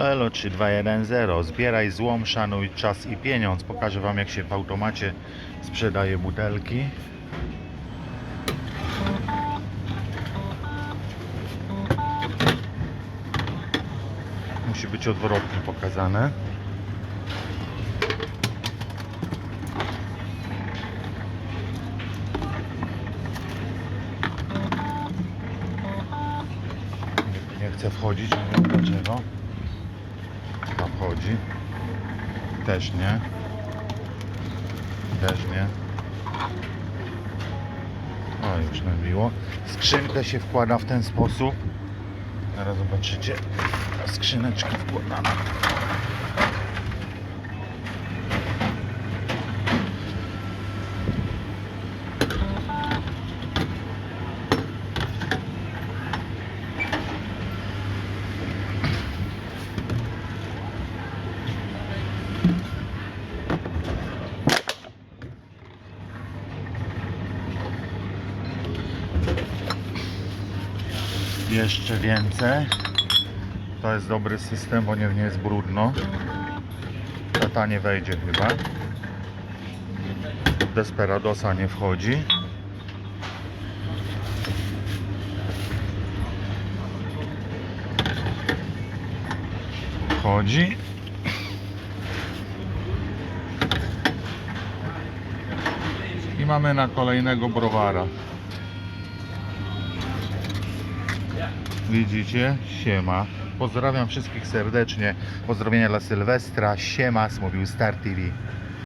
Elo, elo 3210. Zbieraj złom, szanuj czas i pieniądz. Pokażę Wam, jak się w automacie sprzedaje butelki. Musi być odwrotnie pokazane. Nie chcę wchodzić, nie wiem dlaczego. Chyba wchodzi. Też nie. Też nie. O, już nabiło. Skrzynkę się wkłada w ten sposób. Teraz zobaczycie. Skrzyneczki wkładamy. Jeszcze więcej. To jest dobry system, bo nie, nie jest brudno. Tata nie wejdzie chyba. Desperadosa nie wchodzi. Wchodzi. I mamy na kolejnego browara. Widzicie? Siema. Pozdrawiam wszystkich serdecznie. Pozdrowienia dla Sylwestra. Siema, mówił Star TV.